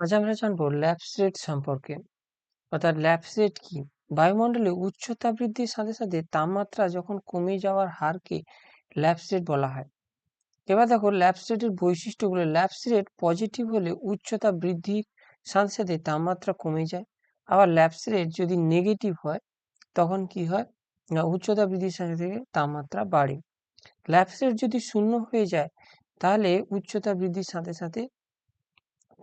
আজ আমরা জানব ল্যাপস রেট সম্পর্কে। অর্থাৎ ল্যাপস রেট কি? বায়ুমণ্ডলে উচ্চতা বৃদ্ধির সাথে সাথে তাপমাত্রা যখন কমে যাওয়ার হারকে ল্যাপস রেট বলা হয়। এবার দেখো ল্যাপস রেটের বৈশিষ্ট্যগুলো। ল্যাপস রেট পজিটিভ হলে উচ্চতা বৃদ্ধির সাথে সাথে তাপমাত্রা কমে যায়। আবার ল্যাপস রেট যদি নেগেটিভ হয়, তখন কি হয়? না, উচ্চতা বৃদ্ধির সাথে সাথে তাপমাত্রা বাড়ে। ল্যাপস রেট যদি শূন্য হয়ে যায়, তাহলে উচ্চতা বৃদ্ধির সাথে সাথে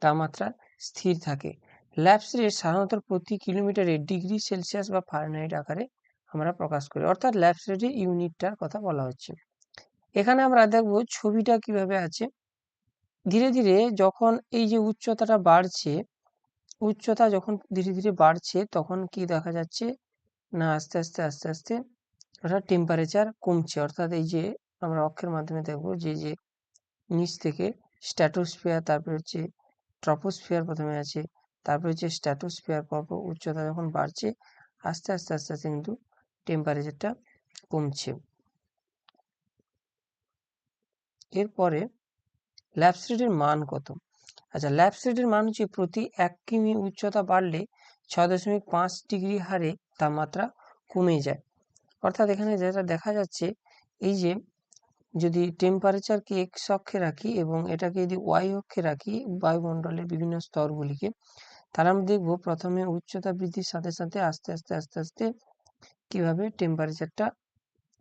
তাপমাত্রা স্থির থাকে। ল্যাপস রেট সাধারণত প্রতি কিলোমিটারে ডিগ্রি সেলসিয়াস বা ফারেনহাইট আকারে আমরা প্রকাশ করি। অর্থাৎ ল্যাপস রেটের ইউনিটটার কথা বলা হচ্ছে। এখানে আমরা দেখব ছবিটা কীভাবে আছে। ধীরে ধীরে যখন এই যে উচ্চতাটা বাড়ছে, উচ্চতা যখন ধীরে ধীরে বাড়ছে, তখন কি দেখা যাচ্ছে? না, আস্তে আস্তে আস্তে আস্তে অর্থাৎ টেম্পারেচার কমছে। অর্থাৎ এই যে আমরা অক্ষের মাধ্যমে দেখব যে যে নিচ থেকে স্ট্যাটোস্ফিয়ার তারপর হচ্ছে ট্রপোস্ফিয়ার প্রথমে আছে, তারপরে হচ্ছে স্ট্যাটোস্ফিয়ার পরপর উচ্চতা যখন বাড়ছে, আস্তে আস্তে আস্তে আস্তে কিন্তু টেম্পারেচারটা কমছে। এরপরে ল্যাপসিডের মান কত? আচ্ছা ল্যাপসিডের মান হচ্ছে প্রতি এক কিমি উচ্চতা বাড়লে ছয় দশমিক পাঁচ ডিগ্রি হারে তাপমাত্রা কমে যায়। অর্থাৎ এখানে যেটা দেখা যাচ্ছে, এই যে যদি টেম্পারেচারকে এক্স অক্ষে রাখি এবং এটাকে যদি ওয়াই অক্ষে রাখি বায়ুমণ্ডলের বিভিন্ন স্তরগুলিকে, তাহলে আমরা দেখব প্রথমে উচ্চতা বৃদ্ধির সাথে সাথে আস্তে আস্তে আস্তে আস্তে কীভাবে টেম্পারেচারটা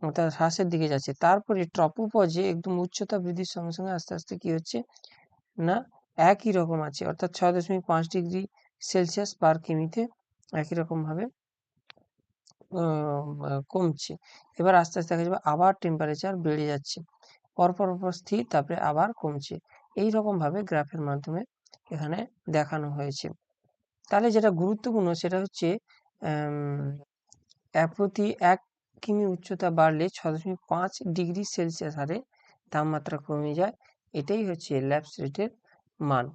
অর্থাৎ হ্রাসের দিকে যাচ্ছে। তারপরে ট্রপোপজে একদম উচ্চতা বৃদ্ধির সঙ্গে সঙ্গে আস্তে আস্তে কি হচ্ছে না একই রকম আছে। অর্থাৎ ছয় দশমিক পাঁচ ডিগ্রি সেলসিয়াস পার কিমিতে একই রকম ভাবে কমছে। এবার আস্তে আস্তে দেখা যাবে আবার টেম্পারেচার বেড়ে যাচ্ছে। পরপর পর স্থির, তারপরে আবার কমছে। এই রকম ভাবে গ্রাফের মাধ্যমে এখানে দেখানো হয়েছে। তাহলে যেটা গুরুত্বপূর্ণ সেটা হচ্ছে প্রতি এক কিমি উচ্চতা বাড়লে ছ দশমিক পাঁচ ডিগ্রি সেলসিয়াস হারে তাপমাত্রা কমে যায়। এটাই হচ্ছে ল্যাপস রেটের মান।